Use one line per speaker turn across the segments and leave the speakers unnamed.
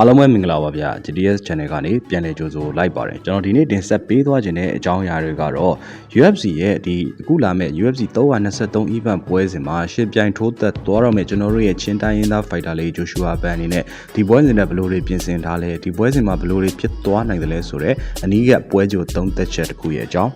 အားလုံးပဲမင်္ဂလာပါဗျာ GTS Channel ကနေပြန်လည်ကြိုဆိုလိုက်ပါတယ်ကျွန်တော်ဒီနေ့တင်ဆက်ပေးသွားခြင်းတဲ့အကြောင်းအရာတွေကတော့ UFC ရဲ့ဒီအခုလာမဲ့ UFC 323 event ပွဲစဉ်မှာရှင်းပြိုင်ထိုးသက်သွားတော့မဲ့ကျွန်တော်တို့ရဲ့ချင်းတိုင်းရင်းသား fighter လေး Joshua Ban အနေနဲ့ဒီပွဲစဉ်နဲ့ဘယ်လိုတွေပြင်ဆင်ထားလဲဒီပွဲစဉ်မှာဘယ်လိုတွေဖြစ်သွားနိုင်တယ်လဲဆိုတော့အနည်းကပွဲကြိုသုံးသက်ချက်တစ်ခုရဲ့အကြောင်း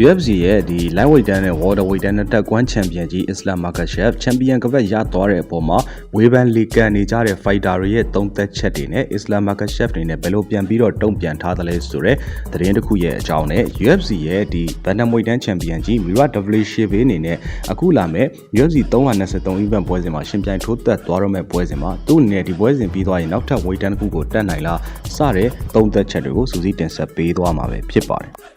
UFC ရဲ့ဒီ lightweight တန်းနဲ့ welterweight တန်းနဲ့တက်ကွမ်းချန်ပီယံကြီး Islam Makhachev ချန်ပီယံကပတ်ရသွားတဲ့အပေါ်မှာဝေဖန်လီကန်နေကြတဲ့ fighter တွေရဲ့သုံးသက်ချက်တွေနဲ့ Islam Makhachev တွေနဲ့ဘယ်လိုပြန်ပြီးတော့တုံ့ပြန်ထားသလဲဆိုတဲ့သတင်းတစ်ခုရဲ့အကြောင်းနဲ့ UFC ရဲ့ဒီ bantamweight တန်းချန်ပီယံကြီး Mira Dvalishvili အနေနဲ့အခုလာမဲ့ UFC 323 event ပွဲစဉ်မှာရှင်ပြိုင်ထိုးသက်သွားတော့မဲ့ပွဲစဉ်မှာသူ့အနေနဲ့ဒီပွဲစဉ်ပြီးသွားရင်နောက်ထပ် weight တန်းတစ်ခုကိုတက်နိုင်လားစတဲ့သုံးသက်ချက်တွေကိုစူးစီးတင်ဆက်ပေးသွားမှာပဲဖြစ်ပါတယ်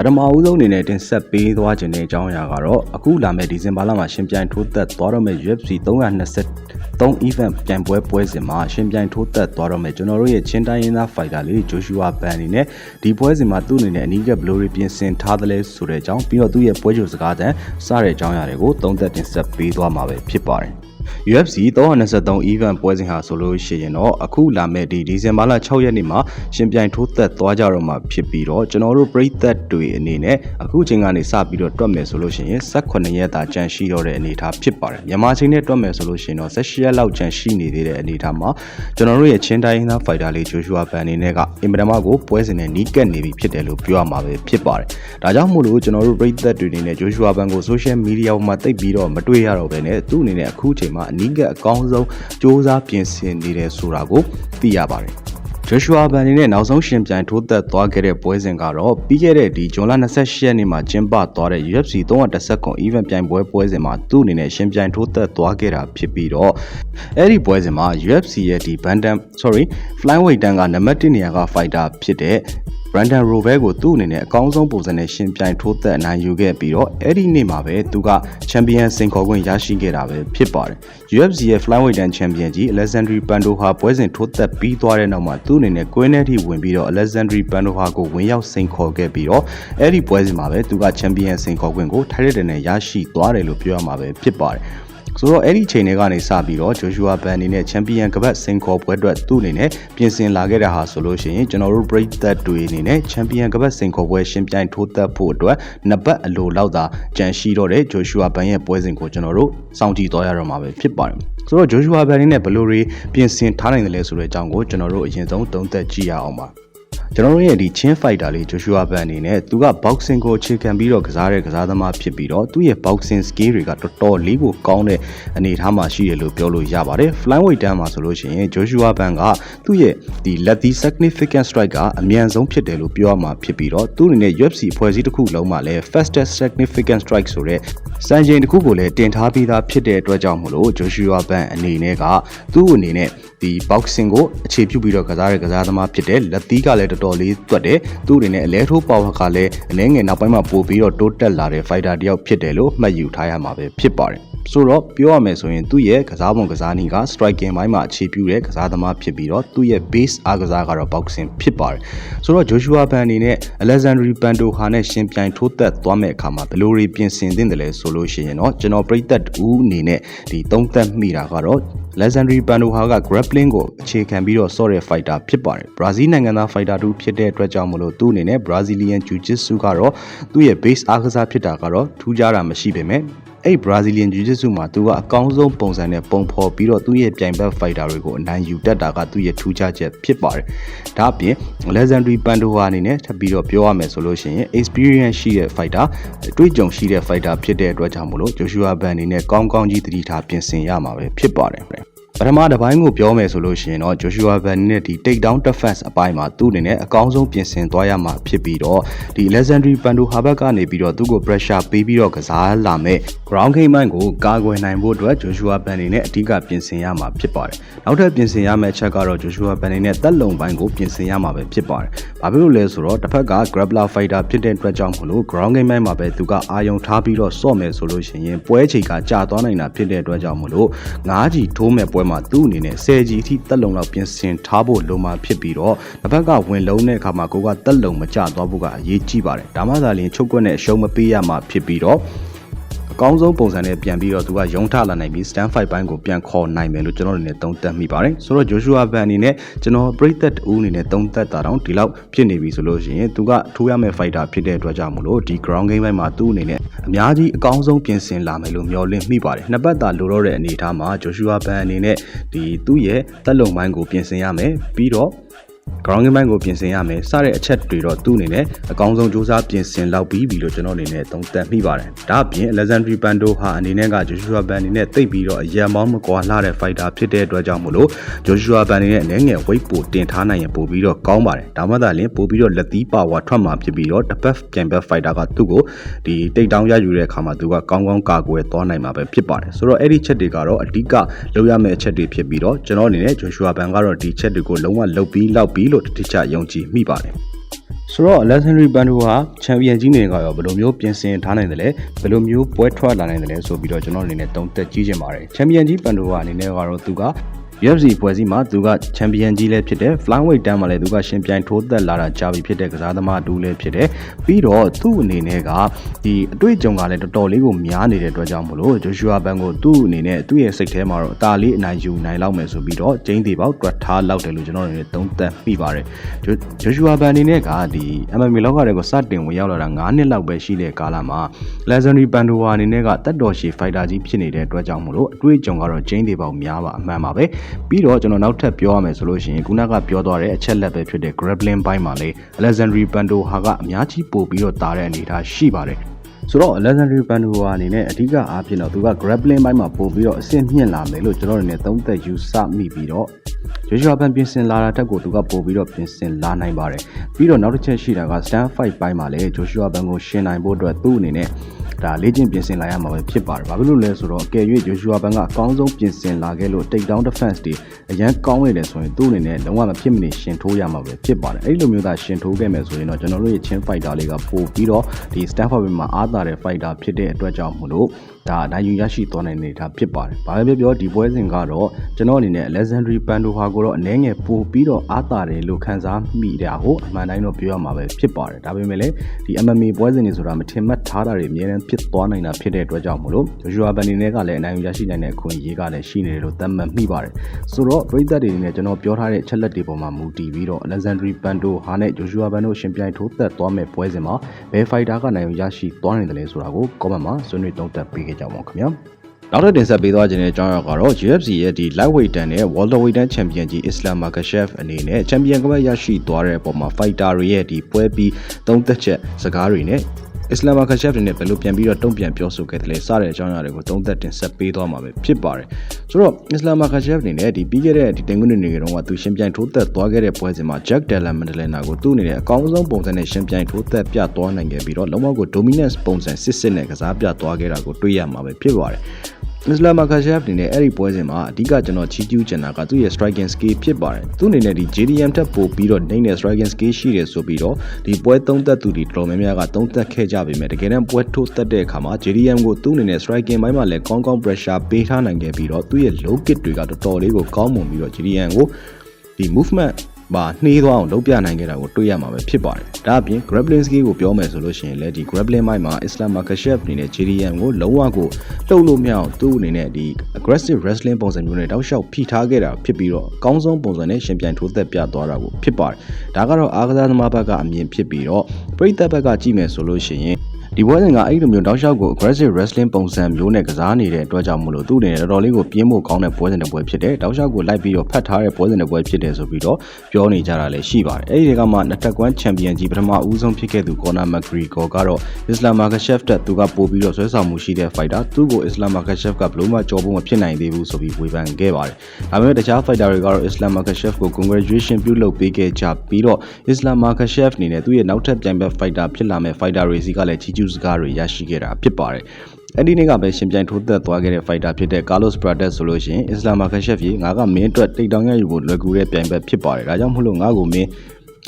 ပထမအဦးဆုံးအနေနဲ့တင်ဆက်ပေးသွားခြင်းတဲ့အကြောင်းအရာကတော့အခုလာမယ့်ဒီဇင်ဘာလမှာရှင်ပြိုင်ထိုးသက်သွားတော့မယ့် UFC 323 event ပြိုင်ပွဲပွဲစဉ်မှာရှင်ပြိုင်ထိုးသက်သွားတော့မယ့်ကျွန်တော်တို့ရဲ့ချင်းတိုင်းရင်းသား fighter လေး Joshua Ban အနေနဲ့ဒီပွဲစဉ်မှာသူ့အနေနဲ့အနီးကပ်ဘလိုတွေပြင်ဆင်ထားသလဲဆိုတဲ့အကြောင်းပြီးတော့သူ့ရဲ့ပွဲကြိုစကားတန်စတဲ့အကြောင်းအရာတွေကိုသုံးသက်တင်ဆက်ပေးသွားမှာပဲဖြစ်ပါတယ် UFC 323 event ပွဲစဉ်ဟာဆိုလို့ရှိရင်တော့အခုလာမဲ့ဒီဒီဇင်ဘာလ6ရက်နေ့မှာရှင်ပြိုင်ထိုးသက်သွားကြတော့မှာဖြစ်ပြီးတော့ကျွန်တော်တို့ပြည်သက်တွေအနေနဲ့အခုချိန်ကနေစပြီးတော့တွက်မယ်ဆိုလို့ရှိရင်18ရက်သာကြန့်ရှိတော့တဲ့အနေအထားဖြစ်ပါတယ်မြန်မာချိန်နဲ့တွက်မယ်ဆိုလို့ရှိရင်တော့18ရက်လောက်ကြန့်ရှိနေသေးတဲ့အနေအထားမှာကျွန်တော်တို့ရဲ့ချင်းတိုင်းသား fighter လေး Joshua Ban အနေနဲ့ကအင်မတန်မှကိုပွဲစဉ်နဲ့နီးကပ်နေပြီဖြစ်တယ်လို့ပြောရမှာပဲဖြစ်ပါတယ်ဒါကြောင့်မို့လို့ကျွန်တော်တို့ပြည်သက်တွေအနေနဲ့ Joshua Ban ကို social media ပေါ်မှာတိတ်ပြီးတော့မတွေ့ရတော့ဘဲနဲ့သူ့အနေနဲ့အခုချိန်မှာအနီးကပ်အကောင်းဆုံးစ조사ပြင်ဆင်နေတယ်ဆိုတာကိုသိရပါတယ်။ Joshua Ban အနေနဲ့နောက်ဆုံးရှင်ပြိုင်ထိုးသက်သွားခဲ့တဲ့ပွဲစဉ်ကတော့ပြီးခဲ့တဲ့ဒီဇွန်လ28ရက်နေ့မှာကျင်းပသွားတဲ့ UFC 319 event ပြိုင်ပွဲပွဲစဉ်မှာသူ့အနေနဲ့ရှင်ပြိုင်ထိုးသက်သွားခဲ့တာဖြစ်ပြီးတော့အဲ့ဒီပွဲစဉ်မှာ UFC ရဲ့ဒီ Bantam sorry flyweight တန်းကနံပါတ်1နေရာက fighter ဖြစ်တဲ့ Brandon Rovel ကိုသူ့အနေနဲ့အကောင်းဆုံးပုံစံနဲ့ရှင်ပြိုင်ထိုးသက်အနိုင်ယူခဲ့ပြီးတော့အဲ့ဒီနေ့မှာပဲသူကချန်ပီယံစင်ခေါ်ခွင့်ရရှိခဲ့တာပဲဖြစ်ပါတယ် UFC ရဲ့ flyweight တန်းချန်ပီယံကြီး Alexandre Pantoja ပွဲစဉ်ထိုးသက်ပြီးသွားတဲ့နောက်မှာသူ့အနေနဲ့ကွင်းထဲထိဝင်ပြီးတော့ Alexandre Pantoja ကိုဝင်ရောက်စင်ခေါ်ခဲ့ပြီးတော့အဲ့ဒီပွဲစဉ်မှာပဲသူကချန်ပီယံစင်ခေါ်ခွင့်ကိုထိုက်တဲ့နဲ့ရရှိသွားတယ်လို့ပြောရမှာပဲဖြစ်ပါတယ် ဆိုတော့အဲ့ဒီချိန်တွေကနေစပြီးတော့ Joshua Ban အနေနဲ့ချန်ပီယံကပတ်စင်ခေါ်ပွဲအတွက်သူ့အနေနဲ့ပြင်ဆင်လာခဲ့တာဟာဆိုလို့ရှိရင်ကျွန်တော်တို့ break that တွေအနေနဲ့ချန်ပီယံကပတ်စင်ခေါ်ပွဲရှင်ပြိုင်ထိုးသက်ဖို့အတွက်နှစ်ပတ်အလိုလောက်သာကြန့်ရှိတော့တဲ့ Joshua Ban ရဲ့ပွဲစဉ်ကိုကျွန်တော်တို့စောင့်ကြည့်သွားရတော့မှာပဲဖြစ်ပါတယ်ဆိုတော့ Joshua Ban အနေနဲ့ဘယ်လိုတွေပြင်ဆင်ထားနိုင်တယ်လဲဆိုတဲ့အကြောင်းကိုကျွန်တော်တို့အရင်ဆုံးသုံးသပ်ကြည့်ရအောင်ပါ ကျွန်တော်တို့ရဲ့ဒီချင်း fighter လေး Joshua Ban အနေနဲ့သူက boxing ကိုအခြေခံပြီးတော့ကစားတဲ့ကစားသမားဖြစ်ပြီးတော့သူ့ရဲ့ boxing skill တွေကတော်တော်လေးကိုကောင်းတဲ့အနေအထားမှာရှိတယ်လို့ပြောလို့ရပါတယ်။ flyweight တန်းမှာဆိုလို့ရှိရင် Joshua Ban ကသူ့ရဲ့ဒီလက်သီး significant strike ကအမြန်ဆုံးဖြစ်တယ်လို့ပြောရမှာဖြစ်ပြီးတော့သူ့အနေနဲ့ UFC ဖွဲ့စည်းတစ်ခုလုံးမှာလည်း fastest significant strike ဆိုတဲ့ စံချိန်တစ်ခုကိုလည်းတင်ထားပြီးသားဖြစ်တဲ့အတွက်ကြောင့်မလို့ Joshua Ban အနေနဲ့ကသူ့အနေနဲ့ဒီ boxing ကိုအခြေပြုပြီးတော့ကစားတဲ့ကစားသမားဖြစ်တဲ့လက်သီးကလည်းတော်တော်လေးတွက်တယ်သူ့အနေနဲ့အလဲထိုး power ကလည်းအနည်းငယ်နောက်ပိုင်းမှာပို့ပြီးတော့တိုးတက်လာတဲ့ fighter တစ်ယောက်ဖြစ်တယ်လို့မှတ်ယူထားရမှာပဲဖြစ်ပါတယ် ဆိုတော့ပြောရမယ်ဆိုရင်သူ့ရဲ့ကစားပုံကစားနည်းက striking ဘိုင်းမှာအခြေပြုတဲ့ကစားသမားဖြစ်ပြီးတော့သူ့ရဲ့ base အားကစားကတော့ boxing ဖြစ်ပါတယ်ဆိုတော့ Joshua Ban အနေနဲ့ Alexandre Pantoja နဲ့ရှင်ပြိုင်ထိုးသက်သွားမဲ့အခါမှာဘယ်လိုတွေပြင်ဆင်သင့်တယ်လဲဆိုလို့ရှိရင်တော့ကျွန်တော်ပြိသက်တူအနေနဲ့ဒီသုံးသက်မိတာကတော့ Legendary Pantoja က grappling ကိုအခြေခံပြီးတော့ဆော့တဲ့ fighter ဖြစ်ပါတယ်။ Brazil နိုင်ငံသား fighter တူဖြစ်တဲ့အတွက်ကြောင့်မလို့သူ့အနေနဲ့ Brazilian Jiu-Jitsu ကတော့သူ့ရဲ့ base အားကစားဖြစ်တာကတော့ထူးခြားတာမရှိပေမဲ့ အဲ့ Brazilian Jiu-Jitsu မှာသူကအကောင်းဆုံးပုံစံနဲ့ပုံဖော်ပြီးတော့သူ့ရဲ့ပြိုင်ဘက် fighter တွေကိုအနိုင်ယူတတ်တာကသူ့ရဲ့ထူးခြားချက်ဖြစ်ပါတယ်။ဒါအပြင် Legendary Pantoja အနေနဲ့ထပ်ပြီးတော့ပြောရမယ်ဆိုလို့ရှိရင် experience ရှိတဲ့ fighter အတွေ့အကြုံရှိတဲ့ fighter ဖြစ်တဲ့အတွက်ကြောင့်မလို့ Joshua Ban အနေနဲ့ကောင်းကောင်းကြီးသတိထားပြင်ဆင်ရမှာပဲဖြစ်ပါတယ်။ ပထမတစ်ပိုင်းကိုပြောမယ်ဆိုလို့ရှိရင်တော့ Joshua Van နဲ့ဒီ take down defense အပိုင်းမှာသူ့အနေနဲ့အကောင်းဆုံးပြင်ဆင်သွားရမှာဖြစ်ပြီးတော့ဒီ Legendary Pantoja ဘက်ကနေပြီးတော့သူ့ကို pressure ပေးပြီးတော့ကစားလာမဲ့ ground game မိုင်းကိုကာကွယ်နိုင်ဖို့အတွက် Joshua Van အနေနဲ့အဓိကပြင်ဆင်ရမှာဖြစ်ပါတယ်။နောက်ထပ်ပြင်ဆင်ရမယ့်အချက်ကတော့ Joshua Van အနေနဲ့တက်လုံပိုင်းကိုပြင်ဆင်ရမှာပဲဖြစ်ပါတယ်။ဘာဖြစ်လို့လဲဆိုတော့တစ်ဖက်က grappler fighter ဖြစ်တဲ့အတွက်ကြောင့်မလို့ ground game မိုင်းမှာပဲသူကအာယုံထားပြီးတော့စော့မယ်ဆိုလို့ရှိရင်ပွဲချိန်ကကြာသွားနိုင်တာဖြစ်တဲ့အတွက်ကြောင့်မလို့9ကြီးထိုးမဲ့ပွဲမှာသူ့အနေနဲ့10ကြီးအထိတက်လုံလောက်ပြင်ဆင်ထားဖို့လိုမှာဖြစ်ပြီးတော့တစ်ဖက်ကဝင်လုံးတဲ့အခါမှာကိုကတက်လုံမကျသွားဖို့ကအရေးကြီးပါတယ်ဒါမှသာလျှင်ချုပ်ကွက်နဲ့အရှုံးမပေးရမှာဖြစ်ပြီးတော့ကောင်းဆုံးပုံစံနဲ့ပြန်ပြီးတော့သူကရုံထလာနိုင်ပြီး stand fight ဘိုင်းကိုပြန်ခေါ်နိုင်မယ်လို့ကျွန်တော်အနေနဲ့သုံးသပ်မိပါတယ်ဆိုတော့ Joshua Ban အနေနဲ့ကျွန်တော်ပရိသတ်တူအနေနဲ့သုံးသပ်တာတော့ဒီလောက်ဖြစ်နေပြီဆိုလို့ရှိရင်သူကထိုးရမယ့် fighter ဖြစ်တဲ့အတွက်ကြောင့်မလို့ဒီ ground game ဘိုင်းမှာသူ့အနေနဲ့ အများကြီးအကောင်းဆုံးပြင်ဆင်လာမယ်လို့မျှော်လင့်မိပါတယ်နှစ်ပတ်သာလိုတော့တဲ့အနေအထားမှာ Joshua Ban အနေနဲ့ဒီသူ့ရဲ့တက်လုံပိုင်းကိုပြင်ဆင်ရမယ်ပြီးတော့ ground game ဘိုင်းကိုပြင်ဆင်ရမယ်စတဲ့အချက်တွေတော့သူ့အနေနဲ့အကောင်းဆုံးစူးစမ်းပြင်ဆင်လောက်ပြီးပြီလို့ကျွန်တော်အနေနဲ့သုံးသပ်မိပါတယ်ဒါအပြင် Alexandre Pando ဟာအနေနဲ့က Joshua Ban အနေနဲ့တိတ်ပြီးတော့အရန်မောင်းမကွာလှတဲ့ fighter ဖြစ်တဲ့အတွက်ကြောင့်မို့လို့ Joshua Ban အနေနဲ့အနေငယ် weight ပိုတင်ထားနိုင်ရင်ပိုပြီးတော့ကောင်းပါတယ်ဒါမှသာလျှင်ပိုပြီးတော့လက်သီးပါဝါထွက်မှာဖြစ်ပြီးတော့တစ်ပတ်ပြန်ဘက် fighter ကသူ့ကိုဒီတိတ်တောင်းရယူတဲ့အခါမှာသူကကောင်းကောင်းကာကွယ်သွားနိုင်မှာပဲဖြစ်ပါတယ်ဆိုတော့အဲ့ဒီချက်တွေကတော့အဓိကလုပ်ရမယ့်အချက်တွေဖြစ်ပြီးတော့ကျွန်တော်အနေနဲ့ Joshua Ban ကတော့ဒီချက်တွေကိုလုံးဝလုပ်ပြီးလောက်ပြီးလို့တတိချယုံကြည်မိပါတယ်ဆိုတော့ Alexandre Bando ဟာချန်ပီယံကြီးနေကရောဘယ်လိုမျိုးပြင်ဆင်ထားနိုင်တယ်လဲဘယ်လိုမျိုးပွဲထွက်လာနိုင်တယ်လဲဆိုပြီးတော့ကျွန်တော်အနေနဲ့တုံးသက်ကြီးချင်ပါတယ်ချန်ပီယံကြီး Bando ကအနေနဲ့ကတော့သူက UFC ပွဲစည်းမှာသူကချန်ပီယံကြီးလည်းဖြစ်တယ် flyweight တန်းမှာလည်းသူကရှင်ပြိုင်ထိုးသက်လာတာကြာပြီဖြစ်တဲ့ကစားသမားတူလည်းဖြစ်တယ်ပြီးတော့သူ့အနေနဲ့ကဒီအတွေ့အကြုံကလည်းတော်တော်လေးကိုများနေတဲ့အတွက်ကြောင့်မလို့ Joshua Ban ကိုသူ့အနေနဲ့သူ့ရဲ့စိတ်ထဲမှာတော့အသာလေးအနိုင်ယူနိုင်လောက်မယ်ဆိုပြီးတော့ကျင်းသေးပေါက်တွက်ထားလောက်တယ်လို့ကျွန်တော်အနေနဲ့သုံးသပ်မိပါတယ် Joshua Ban အနေနဲ့ကဒီ MMA လောကတွေကိုစတင်ဝင်ရောက်လာတာ9နှစ်လောက်ပဲရှိတဲ့ကာလမှာ Legendary Pandora အနေနဲ့ကတက်တော်ရှည် fighter ကြီးဖြစ်နေတဲ့အတွက်ကြောင့်မလို့အတွေ့အကြုံကတော့ကျင်းသေးပေါက်များပါအမှန်ပါပဲပြီးတော့ကျွန်တော်နောက်ထပ်ပြောရမယ်ဆိုလို့ရှိရင်ခုနကပြောသွားတဲ့အချက်လက်ပဲဖြစ်တဲ့ grappling ဘိုင်းမှာလေ Alexandre Pando ဟာကအများကြီးပို့ပြီးတော့တာတဲ့အနေအထားရှိပါတယ်ဆိုတော့ Alexandre Pando ဟာအနေနဲ့အဓိကအားဖြင့်တော့သူက grappling ဘိုင်းမှာပို့ပြီးတော့အဆင့်မြင့်လာမယ်လို့ကျွန်တော်အနေနဲ့သုံးသပ်ယူဆမိပြီးတော့ Joshua Ban ပြင်ဆင်လာတာတက်ကိုသူကပို့ပြီးတော့ပြင်ဆင်လာနိုင်ပါတယ်ပြီးတော့နောက်တစ်ချက်ရှိတာက stand fight ဘိုင်းမှာလေ Joshua Ban ကိုရှင်းနိုင်ဖို့အတွက်သူ့အနေနဲ့ ဒါလေ့ကျင့်ပြင်ဆင်လာရမှာပဲဖြစ်ပါတယ်။ဘာဖြစ်လို့လဲဆိုတော့ကယ်၍ဂျိုရှူအာဘန်ကအကောင်းဆုံးပြင်ဆင်လာခဲ့လို့ take down defense တွေအရန်ကောင်းနေတယ်ဆိုရင်သူ့အနေနဲ့လုံးဝမဖြစ်မနေရှင်ထိုးရမှာပဲဖြစ်ပါတယ်။အဲ့လိုမျိုးသာရှင်ထိုးခဲ့မယ်ဆိုရင်တော့ကျွန်တော်တို့ရဲ့ချင်း fighter လေးကပို့ပြီးတော့ဒီ Stanford မှာအားသာတဲ့ fighter ဖြစ်တဲ့အတွက်ကြောင့်မို့လို့ ဒါနိုင်ယူရရှိသွားနိုင်နေတာဖြစ်ပါတယ်။ဘာပဲပြောပြောဒီပွဲစဉ်ကတော့ကျွန်တော်အနေနဲ့ Alexandre Pandoha ကိုတော့အနေငယ်ပို့ပြီးတော့အားသာတယ်လို့ခံစားမိတာကိုအမှန်တိုင်းတော့ပြောရမှာပဲဖြစ်ပါတယ်။ဒါပေမဲ့လည်းဒီ MMA ပွဲစဉ်တွေဆိုတာမထင်မှတ်ထားတာတွေအများနဲ့ဖြစ်သွားနိုင်တာဖြစ်တဲ့အတွက်ကြောင့်မို့လို့ Joshua Ban နဲ့ကလည်းအနိုင်ယူရရှိနိုင်တဲ့အခွင့်အရေးကလည်းရှိနေတယ်လို့သတ်မှတ်မိပါတယ်။ဆိုတော့ပြည်သက်တွေနဲ့ကျွန်တော်ပြောထားတဲ့ချက်လက်တွေပေါ်မှာမူတည်ပြီးတော့ Alexandre Pando ဟာနဲ့ Joshua Ban တို့ရှင်ပြိုင်ထိုးသက်သွားမဲ့ပွဲစဉ်မှာဘယ် fighter ကနိုင်ယူရရှိသွားနိုင်တယ်လဲဆိုတာကို comment မှာဆွေးနွေးသုံးသပ်ပေးခဲ့ကြပါဦးခင်ဗျာ။နောက်ထပ်တင်ဆက်ပေးသွားခြင်းတဲ့အကြောင်းအရာကတော့ UFC ရဲ့ဒီ lightweight တန်းနဲ့ welterweight တန်း champion ကြီး Islam Makhachev အနေနဲ့ champion ကမ္ဘာရရှိသွားတဲ့အပေါ်မှာ fighter တွေရဲ့ဒီပွဲပြီးသုံးသက်ချက်စကားတွေနဲ့ အစ္စလာမ်ခရှက်တွေနဲ့ဘယ်လိုပြန်ပြီးတော့တုံ့ပြန်ပြောဆိုခဲ့တယ်လဲစတဲ့အကြောင်းအရာတွေကိုသုံးသက်တင်ဆက်ပေးသွားမှာပဲဖြစ်ပါတယ်ဆိုတော့အစ္စလာမ်ခရှက်အနေနဲ့ဒီပြီးခဲ့တဲ့ဒီတင်ကွန်းတွေကတော့သူရှင်ပြိုင်ထိုးသက်သွားခဲ့တဲ့ပွဲစဉ်မှာ Jack Della Maddalena ကိုသူ့အနေနဲ့အကောင်းဆုံးပုံစံနဲ့ရှင်ပြိုင်ထိုးသက်ပြသွားနိုင်ခဲ့ပြီးတော့လုံးဝကို dominance ပုံစံစစ်စစ်နဲ့ကစားပြသွားခဲ့တာကိုတွေ့ရမှာပဲဖြစ်ပါတယ် အစ္စလာမ်ခါရှက်အနေနဲ့အဲ့ဒီပွဲစဉ်မှာအဓိကကျွန်တော်ချီးကျူးချင်တာကသူ့ရဲ့ striking skill ဖြစ်ပါတယ်သူ့အနေနဲ့ဒီ JDM ထက်ပိုပြီးတော့နိုင်တဲ့ striking skill ရှိတယ်ဆိုပြီးတော့ဒီပွဲသုံးသက်သူတွေတော်တော်များများကသုံးသက်ခဲ့ကြပေမဲ့တကယ်တမ်းပွဲထိုးသက်တဲ့အခါမှာ JDM ကိုသူ့အနေနဲ့ striking ဘိုင်းမှာလည်းကောင်းကောင်း pressure ပေးထားနိုင်ခဲ့ပြီးတော့သူ့ရဲ့ low kick တွေကတော်တော်လေးကိုကောင်းမွန်ပြီးတော့ JDM ကိုဒီ movement ပါနှေးသွားအောင်လုပ်ပြနိုင်ခဲ့တာကိုတွေ့ရမှာပဲဖြစ်ပါတယ်။ဒါအပြင် grappling skill ကိုပြောမယ်ဆိုလို့ရှိရင်လည်းဒီ grappling မိုင်းမှာ Islam Makhachev အနေနဲ့ JDM ကိုလုံးဝကိုလှုပ်လို့မရအောင်သူ့အနေနဲ့ဒီ aggressive wrestling ပုံစံမျိုးနဲ့တောက်လျှောက်ဖိထားခဲ့တာဖြစ်ပြီးတော့အကောင်းဆုံးပုံစံနဲ့ရှင်ပြိုင်ထိုးသက်ပြသွားတာကိုဖြစ်ပါတယ်။ဒါကတော့အားကစားသမားဘက်ကအမြင်ဖြစ်ပြီးတော့ပရိသတ်ဘက်ကကြည့်မယ်ဆိုလို့ရှိရင် ဒီပွဲစဉ်ကအဲ့လိုမျိုးတောက်လျှောက်ကို aggressive wrestling ပုံစံမျိုးနဲ့ကစားနေတဲ့အတွက်ကြောင့်မလို့သူ့အနေနဲ့တော်တော်လေးကိုပြင်းဖို့ကောင်းတဲ့ပွဲစဉ်တစ်ပွဲဖြစ်တယ်တောက်လျှောက်ကိုလိုက်ပြီးတော့ဖတ်ထားတဲ့ပွဲစဉ်တစ်ပွဲဖြစ်တယ်ဆိုပြီးတော့ပြောနေကြတာလည်းရှိပါတယ်အဲ့ဒီကမှနှစ်တက်ကွမ်းချန်ပီယံကြီးပထမဦးဆုံးဖြစ်ခဲ့သူ Conor McGregor ကတော့ Islam Makhachev တက်သူကပို့ပြီးတော့ဆွဲဆောင်မှုရှိတဲ့ fighter သူ့ကို Islam Makhachev ကဘလို့မှကြော်ဖို့မဖြစ်နိုင်သေးဘူးဆိုပြီးဝေဖန်ခဲ့ပါတယ်ဒါပေမဲ့တခြား fighter တွေကတော့ Islam Makhachev ကို congratulation ပြုလုပ်ပေးခဲ့ကြပြီးတော့ Islam Makhachev အနေနဲ့သူ့ရဲ့နောက်ထပ်ပြိုင်ဘက် fighter ဖြစ်လာမဲ့ fighter တွေစီကလည်းချီးကျူးစကားတွေရရှိခဲ့တာဖြစ်ပါတယ်အဲ့ဒီနေ့ကပဲရှင်ပြိုင်ထိုးသက်သွားခဲ့တဲ့ fighter ဖြစ်တဲ့ Carlos Prates ဆိုလို့ရှိရင် Islam Makhachev ကြီးငါကမင်းအတွက်တိတ်တောင်ရယူဖို့လွယ်ကူတဲ့ပြိုင်ဘက်ဖြစ်ပါတယ်ဒါကြောင့်မလို့ငါ့ကိုမင်း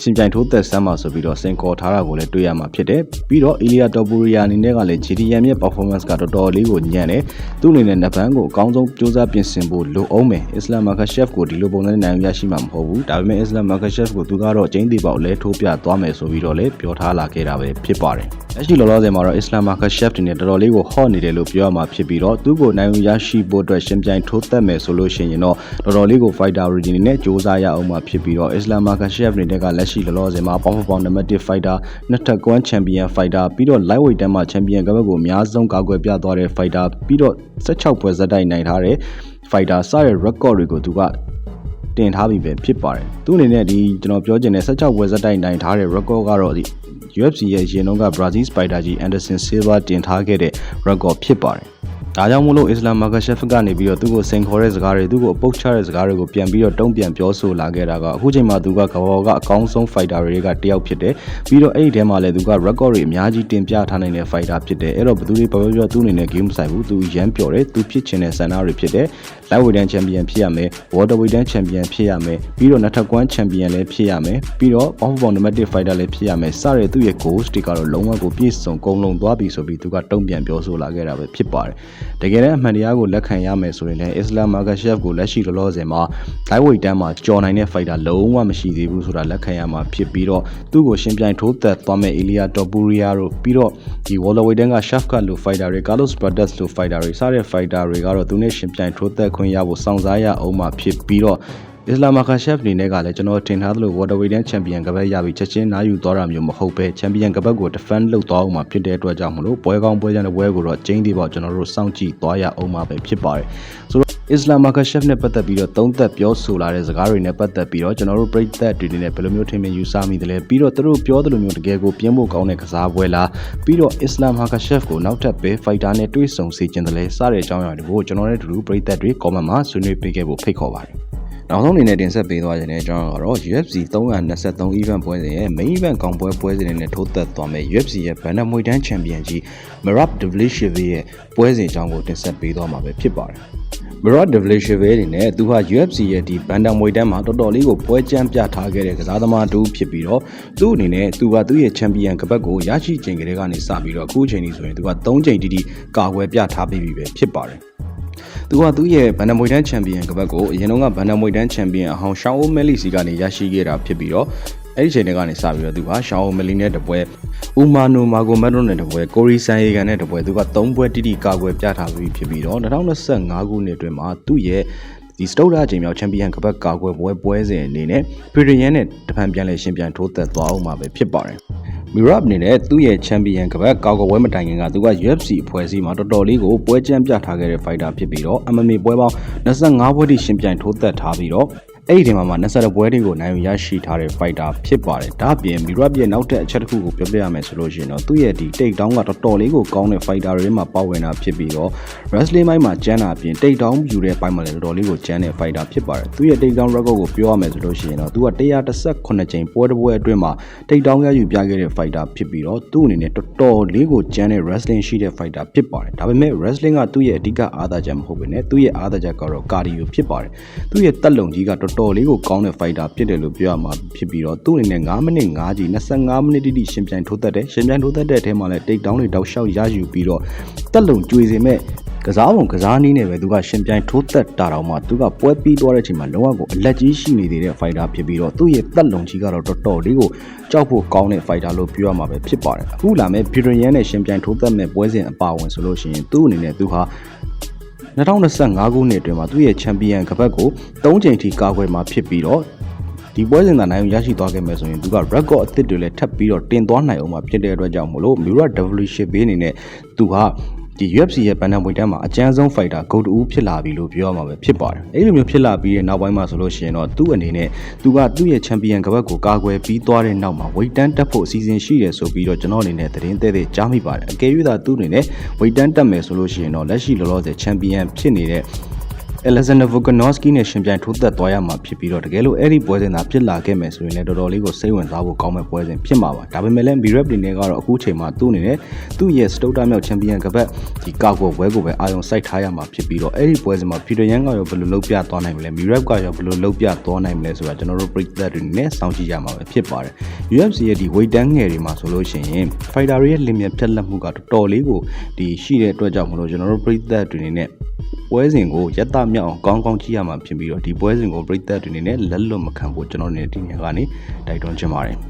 ရှင်ပြိုင်ထိုးသက်ဆမ်းမှာဆိုပြီးတော့စင်ခေါ်ထားတာကိုလည်းတွေ့ရမှာဖြစ်တယ်ပြီးတော့အီလီယာတော်ပူရီယာအနေနဲ့ကလည်း GDM ရဲ့ performance ကတော်တော်လေးကိုညံ့တယ်သူ့အနေနဲ့နဗန်ကိုအကောင်းဆုံးစူးစမ်းပြင်ဆင်ဖို့လိုအောင်မယ်အစ္စလာမ်မာခရှက်ကိုဒီလိုပုံစံနဲ့နိုင်ရရှိမှာမဟုတ်ဘူးဒါပေမဲ့အစ္စလာမ်မာခရှက်ကိုသူကတော့ကျင်းတီပေါက်လဲထိုးပြသွားမယ်ဆိုပြီးတော့လည်းပြောထားလာခဲ့တာပဲဖြစ်ပါတယ်လက်ရှိလောလောဆယ်မှာတော့အစ္စလာမ်မာခရှက်တင်နဲ့တော်တော်လေးကိုဟော့နေတယ်လို့ပြောရမှာဖြစ်ပြီးတော့သူ့ကိုနိုင်ရရှိဖို့အတွက်ရှင်ပြိုင်ထိုးသက်မယ်ဆိုလို့ရှိရင်တော့တော်တော်လေးကို fighter region နဲ့စူးစမ်းရအောင်မှာဖြစ်ပြီးတော့အစ္စလာမ်မာခရှက်နေတဲ့ကလက်ရှိလောလောဆယ်မှာပေါင်းပေါင်းနံပါတ်1 fighter နှစ်ထပ်ကွမ်းချန်ပီယံ fighter ပြီးတော့ lightweight တန်းမှာချန်ပီယံကဘက်ကိုအများဆုံးကာကွယ်ပြသွားတဲ့ fighter ပြီးတော့16ပွဲဇက်တိုက်နိုင်ထားတဲ့ fighter စတဲ့ record တွေကိုသူကတင်ထားပြီးပဲဖြစ်ပါတယ်သူအနေနဲ့ဒီကျွန်တော်ပြောချင်တဲ့16ပွဲဇက်တိုက်နိုင်ထားတဲ့ record ကတော့ဒီ UFC ရဲ့ရင်တော့က Brazil Spider ကြီး Anderson Silva တင်ထားခဲ့တဲ့ record ဖြစ်ပါတယ် ဒါကြောင့်မို့လို့အစ္စလာမ်မာဂရှက်ဖ်ကနေပြီးတော့သူ့ကိုစိန်ခေါ်တဲ့စကားတွေသူ့ကိုအပုတ်ချတဲ့စကားတွေကိုပြန်ပြီးတော့တုံ့ပြန်ပြောဆိုလာခဲ့တာကအခုချိန်မှာသူကကမ္ဘာကအကောင်းဆုံး fighter တွေကတယောက်ဖြစ်တယ်ပြီးတော့အဲ့ဒီထဲမှာလည်းသူက record တွေအများကြီးတင်ပြထားနိုင်တဲ့ fighter ဖြစ်တယ်အဲ့တော့ဘယ်သူတွေပြောပြောသူ့အနေနဲ့ game ဆိုင်ဘူးသူရမ်းပျော်တယ်သူဖြစ်ချင်တဲ့ဆန္ဒတွေဖြစ်တယ် lightweight တန်း champion ဖြစ်ရမယ် waterweight တန်း champion ဖြစ်ရမယ်ပြီးတော့နှစ်ထပ်ကွမ်း champion လည်းဖြစ်ရမယ်ပြီးတော့ pound for pound number 1 fighter လည်းဖြစ်ရမယ်စတဲ့သူ့ရဲ့ goals တွေကတော့လုံးဝကိုပြည့်စုံကုန်လုံးသွားပြီဆိုပြီးသူကတုံ့ပြန်ပြောဆိုလာခဲ့တာပဲဖြစ်ပါတယ်တကယ်တမ်းအမှန်တရားကိုလက်ခံရမယ်ဆိုရင်လည်း Islam Makhachev ကိုလက်ရှိလောလောဆယ်မှာ lightweight တန်းမှာကြော်နိုင်တဲ့ fighter လုံးဝမရှိသေးဘူးဆိုတာလက်ခံရမှာဖြစ်ပြီးတော့သူ့ကိုရှင်ပြိုင်ထိုးသက်သွားမဲ့ Ilya Topuria တို့ပြီးတော့ဒီ welterweight တန်းက Shafkat လို့ fighter တွေ Carlos Pradas လို့ fighter တွေစတဲ့ fighter တွေကတော့သူနဲ့ရှင်ပြိုင်ထိုးသက်ခွင့်ရဖို့စောင့်စားရအောင်မှာဖြစ်ပြီးတော့ အစ္စလာမာခါရှက်အနေနဲ့ကလည်းကျွန်တော်ထင်ထားသလို waterweight တန်းချန်ပီယံကပတ်ရပြီးချက်ချင်းနားယူသွားတာမျိုးမဟုတ်ပဲချန်ပီယံကပတ်ကို defend လုပ်သွားအောင်မှာဖြစ်တဲ့အတွက်ကြောင့်မလို့ပွဲကောင်းပွဲကြတဲ့ပွဲကိုတော့ကျင်းသေးပေါ့ကျွန်တော်တို့စောင့်ကြည့်သွားရအောင်မှာပဲဖြစ်ပါတယ်ဆိုတော့အစ္စလာမာခါရှက်နဲ့ပတ်သက်ပြီးတော့သုံးသက်ပြောဆိုလာတဲ့စကားတွေနဲ့ပတ်သက်ပြီးတော့ကျွန်တော်တို့ပြည်သက်တွေနဲ့ဘယ်လိုမျိုးထင်မြင်ယူဆမိသလဲပြီးတော့သူတို့ပြောသလိုမျိုးတကယ်ကိုပြင်းဖို့ကောင်းတဲ့ကစားပွဲလားပြီးတော့အစ္စလာမ်ဟာခါရှက်ကိုနောက်ထပ်ပဲ fighter နဲ့တွေ့ဆုံစေချင်တယ်လဲစတဲ့အကြောင်းအရာတွေကိုကျွန်တော်တို့တို့ပြည်သက်တွေ comment မှာဆွေးနွေးပေးခဲ့ဖို့ဖိတ်ခေါ်ပါတယ် နောက်ဆုံးအနေနဲ့တင်ဆက်ပေးသွားခြင်းတဲ့အကြောင်းကတော့ UFC 323 event ပွဲစဉ်ရဲ့ main event ကောင်ပွဲပွဲစဉ်နဲ့ထိုးသက်သွားမယ့် UFC ရဲ့ Bantamweight တန်း champion ကြီး Merab Dvalishvili ရဲ့ပွဲစဉ်အကြောင်းကိုတင်ဆက်ပေးသွားမှာပဲဖြစ်ပါတယ်။ Merab Dvalishvili အနေနဲ့သူဟာ UFC ရဲ့ဒီ Bantamweight တန်းမှာတော်တော်လေးကိုပွဲကြမ်းပြထားခဲ့တဲ့ကစားသမားတူဖြစ်ပြီးတော့သူ့အနေနဲ့သူကသူ့ရဲ့ champion ကပတ်ကိုရရှိချိန်ကလေးကနေစပြီးတော့အခုချိန်ကြီးဆိုရင်သူက3ချိန်တိတိကာကွယ်ပြထားပြီးပြီပဲဖြစ်ပါတယ်။ သူကသူ့ရဲ့ဗန်ဒမွေတန်းချန်ပီယံကပတ်ကိုအရင်တော့ကဗန်ဒမွေတန်းချန်ပီယံအဟောင်းရှောင်းအိုမဲလီစီကနေရရှိခဲ့တာဖြစ်ပြီးတော့အဲ့ဒီချိန်တွေကနေစပြီးတော့သူကရှောင်းအိုမဲလီနဲ့တပွဲဥမာနိုမာဂိုမက်ဒိုနဲ့တပွဲကိုရီဆန်ယေဂန်နဲ့တပွဲသူက၃ပွဲတိတိကာကွယ်ပြထားပြီးဖြစ်ပြီးတော့2025ခုနှစ်အတွင်းမှာသူ့ရဲ့ ဒီစတုဒ္ဓအချိန်မြောက်ချန်ပီယံကပတ်ကာကွယ်ပွဲပွဲစဉ်အနေနဲ့ပရီယန်နဲ့တဖန်ပြန်လဲရှင်ပြန်ထိုးသက်သွားအောင်မှာပဲဖြစ်ပါတယ်မီရပ်အနေနဲ့သူ့ရဲ့ချန်ပီယံကပတ်ကောက်ကွယ်ပွဲမတိုင်ခင်ကသူက UFC အဖွဲ့အစည်းမှာတော်တော်လေးကိုပွဲကြမ်းပြထားခဲ့တဲ့ fighter ဖြစ်ပြီးတော့ MMA ပွဲပေါင်း25ပွဲထိရှင်ပြိုင်ထိုးသက်ထားပြီးတော့ အဲ့ဒီထဲမှာမှ20ပွဲတွေကိုနိုင်ယူရရှိထားတဲ့ fighter ဖြစ်ပါတယ်။ဒါ့အပြင်မီရပ်ရဲ့နောက်ထပ်အချက်တစ်ခုကိုပြောပြရမယ်ဆိုလို့ရှိရင်တော့သူ့ရဲ့ဒီ take down ကတော်တော်လေးကိုကောင်းတဲ့ fighter တွေမှာပါဝင်တာဖြစ်ပြီးတော့ wrestling ဘိုင်းမှာကျန်းတာအပြင် take down ယူတဲ့ဘိုင်းမှာလည်းတော်တော်လေးကိုကျန်းတဲ့ fighter ဖြစ်ပါတယ်။သူ့ရဲ့ take down record ကိုပြောရမယ်ဆိုလို့ရှိရင်တော့သူက118ချိန်ပွဲတစ်ပွဲအတွင်းမှာ take down ရယူပြခဲ့တဲ့ fighter ဖြစ်ပြီးတော့သူ့အနေနဲ့တော်တော်လေးကိုကျန်းတဲ့ wrestling ရှိတဲ့ fighter ဖြစ်ပါတယ်။ဒါပေမဲ့ wrestling ကသူ့ရဲ့အဓိကအားသာချက်မဟုတ်ဘဲနဲ့သူ့ရဲ့အားသာချက်ကတော့ cardio ဖြစ်ပါတယ်။သူ့ရဲ့တက်လုံကြီးကတော်တော်လေးကိုကောင်းတဲ့ fighter ဖြစ်တယ်လို့ပြောရမှာဖြစ်ပြီးတော့သူ့အနေနဲ့9မိနစ်5ကြီး25မိနစ်တိတိရှင်ပြိုင်ထိုးသက်တယ်ရှင်ပြိုင်ထိုးသက်တဲ့အထဲမှာလည်း take down တွေတောက်လျှောက်ရယူပြီးတော့တက်လုံကြွေစေမဲ့ကစားပုံကစားနည်းနဲ့ပဲသူကရှင်ပြိုင်ထိုးသက်တာတော့မှသူကပွဲပြီးသွားတဲ့အချိန်မှာလုံးဝကိုအလက်ကြီးရှိနေသေးတဲ့ fighter ဖြစ်ပြီးတော့သူ့ရဲ့တက်လုံကြီးကတော့တော်တော်လေးကိုကြောက်ဖို့ကောင်းတဲ့ fighter လို့ပြောရမှာပဲဖြစ်ပါတယ်အခုလာမဲ့ Bidrian နဲ့ရှင်ပြိုင်ထိုးသက်မဲ့ပွဲစဉ်အပါအဝင်ဆိုလို့ရှိရင်သူ့အနေနဲ့သူဟာ 2025ခုနှစ်အတွင်းမှာသူ့ရဲ့ချန်ပီယံကပတ်ကို၃ချိန်ထိကာကွယ်မှာဖြစ်ပြီးတော့ဒီပွဲစဉ်သာနိုင်ရရှိသွားခဲ့မယ်ဆိုရင်သူက record အသစ်တွေလည်းထပ်ပြီးတော့တင်သွားနိုင်အောင်မှာဖြစ်တဲ့အတွက်ကြောင့်မလို့ Mura W ရှစ်ဘေးအနေနဲ့သူဟာ ဒီ UFC ရဲ့ဘန်နမ်ပွေတန်းမှာအကျန်းဆုံး fighter ဂုတ်တူဖြစ်လာပြီလို့ပြောရမှာပဲဖြစ်ပါတယ်။အဲဒီလိုမျိုးဖြစ်လာပြီးတဲ့နောက်ပိုင်းမှာဆိုလို့ရှိရင်တော့သူ့အနေနဲ့သူကသူ့ရဲ့ချန်ပီယံကပတ်ကိုကာကွယ်ပြီးသွားတဲ့နောက်မှာဝိတ်တန်းတက်ဖို့အစီအစဉ်ရှိတယ်ဆိုပြီးတော့ကျွန်တော်အနေနဲ့သတင်းသေးသေးကြားမိပါတယ်။အကယ်၍သာသူ့အနေနဲ့ဝိတ်တန်းတက်မယ်ဆိုလို့ရှိရင်တော့လက်ရှိလောလောဆယ်ချန်ပီယံဖြစ်နေတဲ့ Alexander Volkanovski နဲ့ရှင်ပြိုင်ထိုးသက်သွားရမှာဖြစ်ပြီးတော့တကယ်လို့အဲ့ဒီပွဲစဉ်သာဖြစ်လာခဲ့မယ်ဆိုရင်လည်းတော်တော်လေးကိုစိတ်ဝင်စားဖို့ကောင်းမဲ့ပွဲစဉ်ဖြစ်မှာပါဒါပေမဲ့လည်း Mirab တွေနဲ့ကတော့အခုချိန်မှာသူ့အနေနဲ့သူ့ရဲ့စတုတ္တမြောက်ချန်ပီယံကပတ်ဒီကောက်ကိုပွဲကိုပဲအာရုံစိုက်ထားရမှာဖြစ်ပြီးတော့အဲ့ဒီပွဲစဉ်မှာ Peter Yan ကရောဘယ်လိုလုပ်ပြသွားနိုင်မလဲ Mirab ကရောဘယ်လိုလုပ်ပြသွားနိုင်မလဲဆိုတာကျွန်တော်တို့ပရိသတ်တွေနဲ့စောင့်ကြည့်ရမှာပဲဖြစ်ပါတယ် UFC ရဲ့ဒီ weight တန်းငယ်တွေမှာဆိုလို့ရှိရင် fighter တွေရဲ့လင်မြဖြတ်လက်မှုကတော်တော်လေးကိုဒီရှိတဲ့အတွက်ကြောင့်မလို့ကျွန်တော်တို့ပရိသတ်တွေနေနဲ့ ပွဲစဉ်ကိုရက်တမြောက်အောင်ကောင်းကောင်းကြည့်ရမှာဖြစ်ပြီးတော့ဒီပွဲစဉ်ကိုပရိသတ်တွေနေနဲ့လက်လွတ်မခံဖို့ကျွန်တော်နေဒီနေရာကနေတိုက်တွန်းချင်ပါတယ်